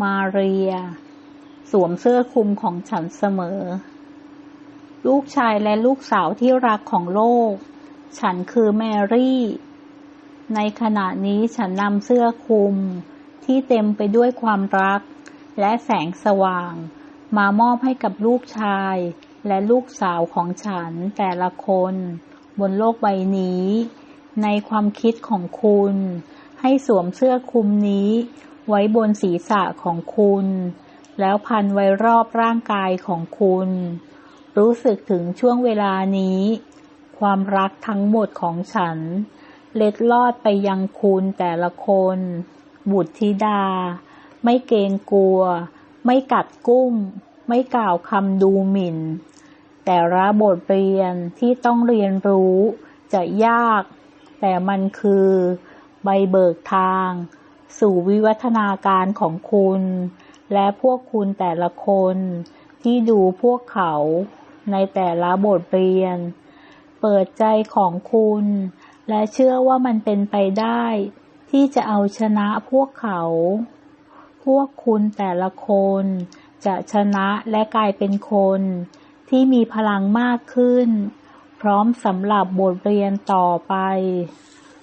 มาเรีย สวมเสื้อคลุมของฉันเสมอ ลูกชายและลูกสาวที่รักของโลก ฉันคือแมรี่ ในขณะนี้ฉันนำเสื้อคลุมที่เต็มไปด้วยความรัก และแสงสว่าง มามอบให้กับลูกชายและลูกสาวของฉันแต่ละคน บนโลกใบนี้ ในความคิดของคุณ ให้สวมเสื้อคลุมนี้ ไว้บนศีรษะของคุณ แล้วพันไว้รอบร่างกายของคุณ รู้สึกถึงช่วงเวลานี้ ความรักทั้งหมดของฉัน เล็ดลอดไปยังคุณแต่ละคน บุตรธิดา ไม่เกรงกลัว ไม่กัดกุ้ม ไม่กล่าวคำดูหมิ่น แต่ละบทเรียนที่ต้องเรียนรู้จะยาก แต่มันคือ ใบเบิกทาง สู่วิวัฒนาการของคุณ และพวกคุณแต่ละคนที่ดูพวกเขาในแต่ละบทเรียน เปิดใจของคุณ และเชื่อว่ามันเป็นไปได้ ที่จะเอาชนะพวกเขา พวกคุณแต่ละคนจะชนะและกลายเป็นคนที่มีพลังมากขึ้น พร้อมสำหรับบทเรียนต่อไป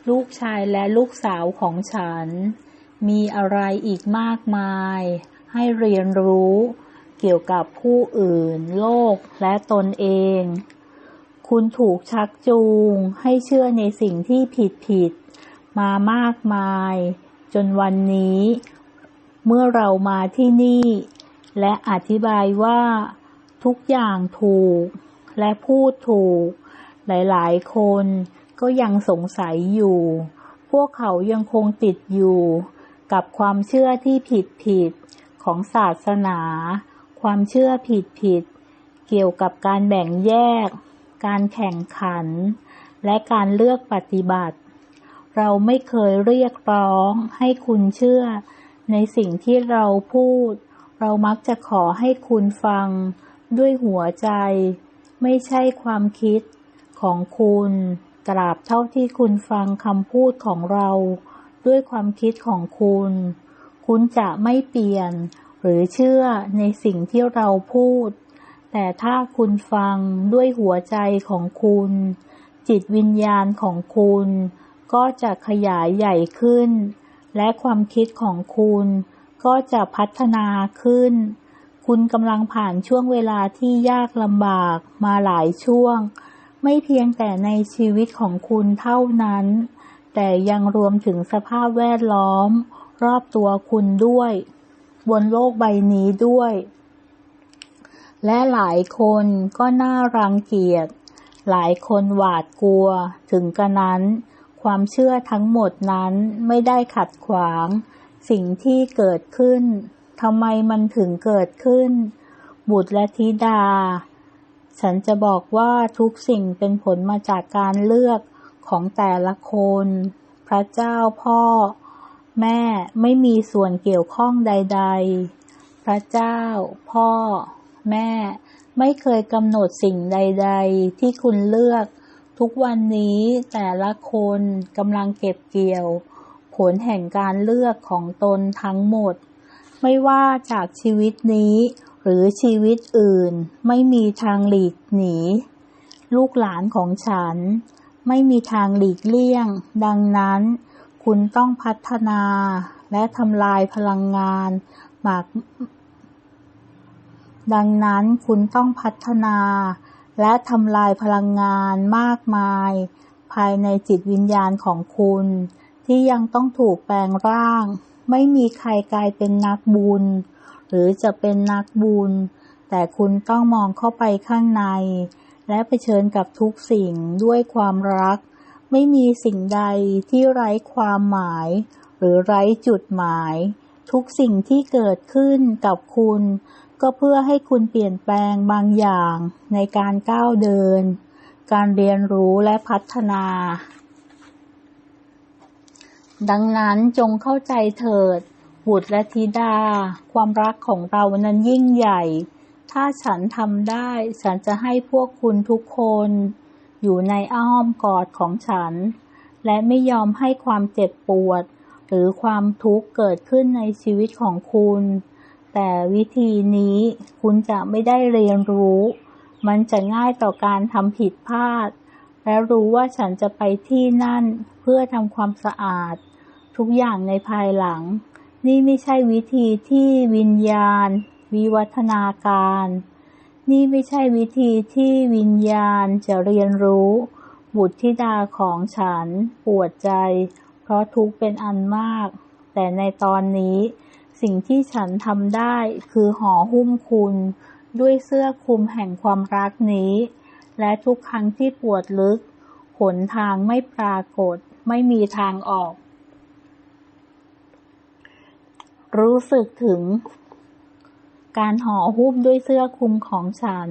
ลูกชายและลูกสาวของฉัน มีอะไรอีกมากมาย ให้เรียนรู้เกี่ยวกับผู้อื่น โลกและตนเอง คุณถูกชักจูงให้เชื่อในสิ่งที่ผิดผิดมามากมาย จนวันนี้ เมื่อเรามาที่นี่ และอธิบายว่า ทุกอย่างถูก และพูดถูก หลายๆ คนก็ยังสงสัยอยู่ พวกเขายังคงติดอยู่ กับความเชื่อที่ผิดผิดของศาสนา ความเชื่อผิดผิดเกี่ยวกับการแบ่งแยก การแข่งขัน และการเลือกปฏิบัติ เราไม่เคยเรียกร้องให้คุณเชื่อ ในสิ่งที่เราพูด เรามักจะขอให้คุณฟัง ด้วยหัวใจ ไม่ใช่ความคิดของคุณตราบเท่าที่คุณฟังคำพูดของเรา ด้วยความคิดของคุณ คุณจะไม่เปลี่ยน หรือเชื่อในสิ่งที่เราพูด แต่ถ้าคุณฟังด้วยหัวใจของคุณ จิตวิญญาณของคุณ ก็จะขยายใหญ่ขึ้น และความคิดของคุณก็จะพัฒนาขึ้น คุณกำลังผ่านช่วงเวลาที่ยากลำบากมาหลายช่วง ไม่เพียงแต่ในชีวิตของคุณเท่านั้น แต่ยังรวมถึงสภาพแวดล้อม รอบตัวคุณด้วย บนโลกใบนี้ด้วย และหลายคนก็น่ารังเกียจ หลายคนหวาดกลัว ถึงกระนั้น ความเชื่อทั้งหมดนั้นไม่ได้ขัดขวาง สิ่งที่เกิดขึ้นทำไมมันถึงเกิดขึ้น บุตรและธิดา ฉันจะบอกว่าทุกสิ่งเป็นผลมาจากการเลือก ของแต่ละคน พระเจ้าพ่อ แม่ไม่มีส่วนเกี่ยวข้องใด ๆ พระเจ้า พ่อ แม่ ไม่เคยกำหนดสิ่งใด ๆ ที่คุณเลือก ทุกวันนี้แต่ละคนกำลังเก็บเกี่ยว ผลแห่งการเลือกของตนทั้งหมด ไม่ว่าจากชีวิตนี้ หรือชีวิตอื่นไม่มีทางหลีกหนีลูกหลานของฉัน ไม่มีทางหลีกเลี่ยง ดังนั้น คุณต้องพัฒนาและทำลายพลังงานหมากดังนั้นคุณต้องพัฒนา และทำลายพลังงานมากมาย ภายในจิตวิญญาณของคุณ ที่ยังต้องถูกแปลงร่าง ไม่มีใครกลายเป็นนักบุญ หรือจะเป็นนักบุญ แต่คุณต้องมองเข้าไปข้างใน และเผชิญกับทุกสิ่งด้วยความรัก ไม่มีสิ่งใดที่ไร้ความหมาย หรือไร้จุดหมาย ทุกสิ่งที่เกิดขึ้นกับคุณ ก็เพื่อให้คุณเปลี่ยนแปลงบางอย่างในการก้าวเดิน การเรียนรู้และพัฒนา ดังนั้นจงเข้าใจเถิดบุตรและธิดา ความรักของเรานั้นยิ่งใหญ่ ถ้าฉันทำได้ ฉันจะให้พวกคุณทุกคน อยู่ในอ้อมกอดของฉัน และไม่ยอมให้ความเจ็บปวด หรือความทุกข์เกิดขึ้นในชีวิตของคุณ แต่วิธีนี้คุณจะไม่ได้เรียนรู้ มันจะง่ายต่อการทำผิดพลาด และรู้ว่าฉันจะไปที่นั่นเพื่อทำความสะอาด ทุกอย่างในภายหลัง นี่ไม่ใช่วิธีที่วิญญาณ วิวัฒนาการ นี่ไม่ใช่วิธีที่วิญญาณจะเรียนรู้ บุตรธิดาของฉันปวดใจ เพราะทุกข์เป็นอันมาก แต่ในตอนนี้ สิ่งที่ฉันทำได้คือห่อหุ้มคุณ ด้วยเสื้อคลุมแห่งความรักนี้ และทุกครั้งที่ปวดลึก หนทางไม่ปรากฏ ไม่มีทางออกรู้สึกถึง การห่อหุ้มด้วยเสื้อคลุมของฉัน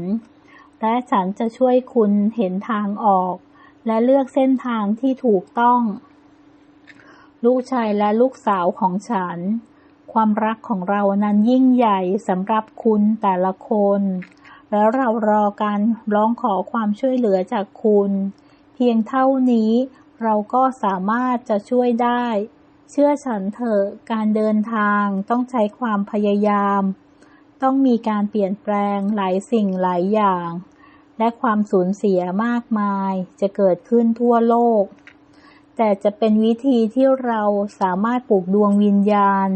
และฉันจะช่วยคุณเห็นทางออก และเลือกเส้นทางที่ถูกต้อง ลูกชายและลูกสาวของฉัน ความรักของเรานั้นยิ่งใหญ่สำหรับคุณแต่ละคน แล้วเรารอการร้องขอความช่วยเหลือจากคุณ เพียงเท่านี้เราก็สามารถจะช่วยได้ เชื่อฉันเถอะการเดินทางต้องใช้ความพยายาม ต้องมีการเปลี่ยนแปลงหลายสิ่งหลายอย่าง และความสูญเสียมากมายจะเกิดขึ้นทั่วโลก แต่จะเป็นวิธีที่เราสามารถปลูกดวงวิญญาณ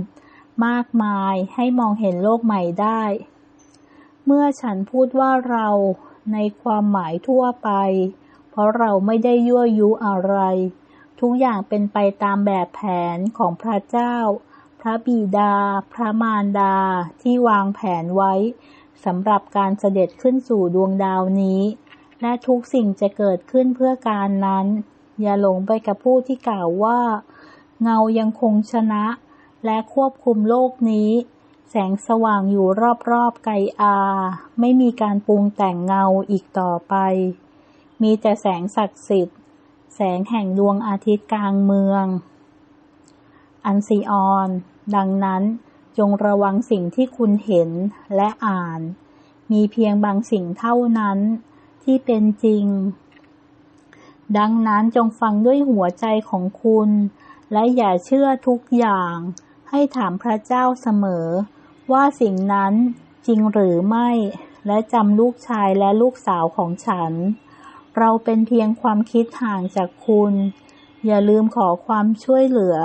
มากมายให้มองเห็นโลกใหม่ได้ เมื่อฉันพูดว่าเราในความหมายทั่วไป เพราะเราไม่ได้ยั่วยุอะไร ทุกอย่างเป็นไปตามแบบแผนของพระเจ้า พระบิดา พระมารดาที่วางแผนไว้สำหรับการเสด็จขึ้นสู่ดวงดาวนี้ และทุกสิ่งจะเกิดขึ้นเพื่อการนั้น อย่าหลงไปกับผู้ที่กล่าวว่า เงายังคงชนะ และควบคุมโลกนี้ แสงสว่างอยู่รอบๆไกอา ไม่มีการปรุงแต่งเงาอีกต่อไป มีแต่แสงศักดิ์สิทธิ์ แสงแห่งดวงอาทิตย์กลางเมือง อันซีออน ดังนั้นจงระวังสิ่งที่คุณเห็นและอ่าน มีเพียงบางสิ่งเท่านั้นที่เป็นจริง ดังนั้นจงฟังด้วยหัวใจของคุณ และอย่าเชื่อทุกอย่าง ให้ถามพระเจ้าเสมอ ว่าสิ่งนั้นจริงหรือไม่ และจำลูกชายและลูกสาวของฉัน เราเป็นเพียงความคิดห่างจากคุณ อย่าลืมขอความช่วยเหลือ